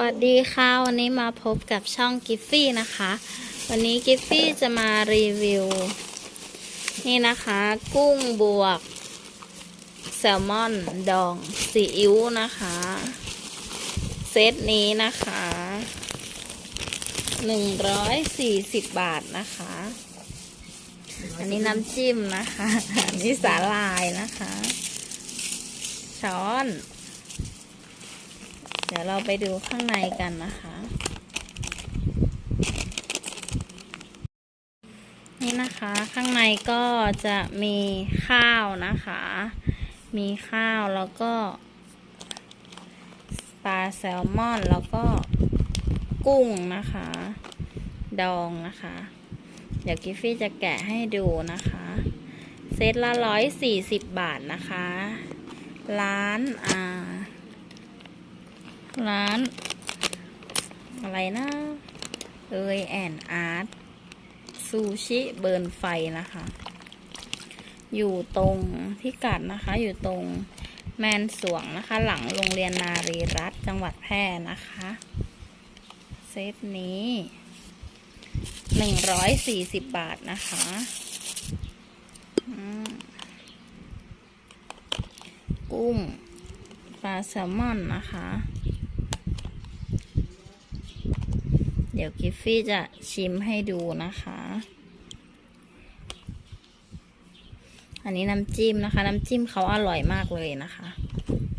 วัสดีค่ะ วันนี้มาพบกับช่องกิฟฟี่นะคะ วันนี้กิฟฟี่จะมารีวิว นี่นะคะ กุ้งบวก แซลมอน ดองซีอิ๊วนะคะ เซตนี้นะคะ140บบาทนะคะ อันนี้น้ำจิ้มนะคะ อันนี้สาลายนะคะ ช้อน ดี๋ยวเราไปดูข้างในกันนะคะ นี่นะคะข้างในก็จะมีข้าวนะคะ มีข้าวแล้วก็ปลาแซลมอนแล้วก็กุ้งนะคะ ดองนะคะ เดี๋ยวกิฟฟี่จะแกะให้ดูนะคะ เซตละร้อยสี่สิบบาทนะคะ ร้านอ่า ร้าน อะไรนะเอยแอนอาร์ตซูชิเบิร์นไฟนะคะ อยู่ตรงพิกัดนะคะ อยู่ตรงแมนสวงนะคะ หลังโรงเรียนนารีรัตจังหวัดแพร่นะคะ เซตนี้หนึ่งร้อยสี่สิบบาทนะคะกุ้งปลาแซลมอนนะคะ เดี๋ยวกิฟฟี่จะชิมให้ดูนะคะ อันนี้น้ำจิ้มนะคะ น้ำจิ้มเขาอร่อยมากเลยนะคะ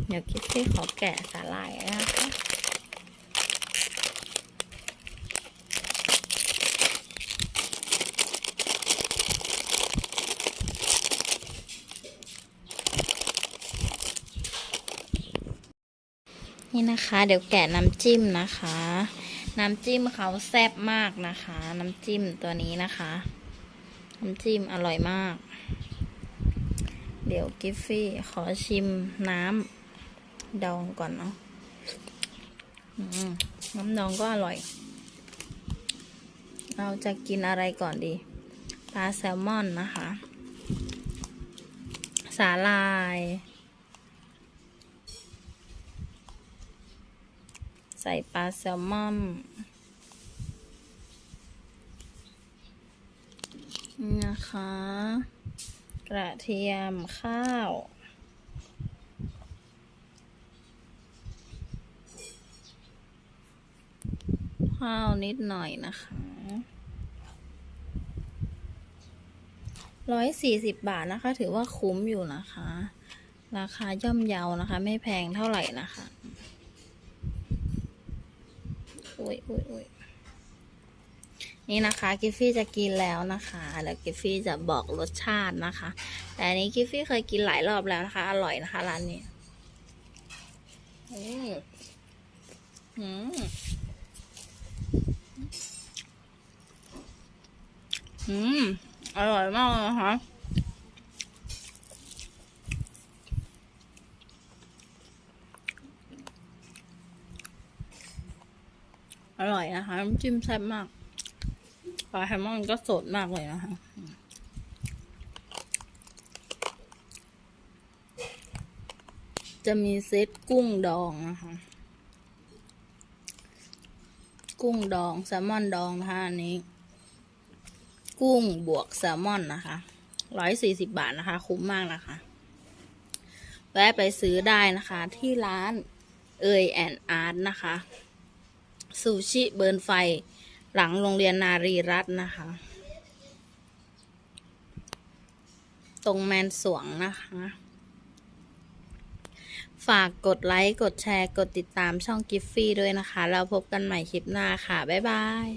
เดี๋ยวกิฟฟี่ขอแกะสาหร่ายนะคะนี่นะคะ เดี๋ยวแกะน้ำจิ้มนะคะ น้ำจิ้มเขาแซ่บมากนะคะ น้ำจิ้มตัวนี้นะคะ น้ำจิ้มอร่อยมาก เดี๋ยวกิฟฟี่ขอชิมน้ำดองก่อนเนาะน้ำดองก็อร่อย เราจะกินอะไรก่อนดี ปลาแซลมอนนะคะ สาลาย ใส่ปลาแซลมอนนะคะ กระเทียมข้าว ข้าวนิดหน่อยนะคะร้อยสี่สิบบาทนะคะ ถือว่าคุ้มอยู่นะคะ ราคาย่อมเยานะคะ ไม่แพงเท่าไหร่นะคะ อุ้ยอุ้ยอุ้ยนี่นะคะกิฟฟี่จะกินแล้วนะคะ แล้วกิฟฟี่จะบอกรสชาตินะคะ แต่อันนี้กิฟฟี่เคยกินหลายรอบแล้วนะคะ อร่อยนะคะร้านนี้อืมอืมอืมอร่อยมากเลยนะคะ อร่อยนะคะน้ำจิ้มแซ่บมากปลาแซลมอนก็สดมากเลยนะคะจะมีเซตกุ้งดองนะคะ กุ้งดองแซลมอนดองนะคะอันนี้ กุ้งบวกแซลมอนนะคะร้อยสี่สิบบาทนะคะ คุ้มมากนะคะ แวะไปซื้อได้นะคะที่ร้านเอยแอนอาร์ตนะคะ ซูชิเบิร์นไฟ หลังโรงเรียนนารีรัตน์นะคะ ตรงแมนสวงนะคะ ฝากกดไลค์ กดแชร์ กดติดตามช่องกิฟฟี่ด้วยนะคะแล้วพบกันใหม่คลิปหน้าค่ะ บ๊ายบาย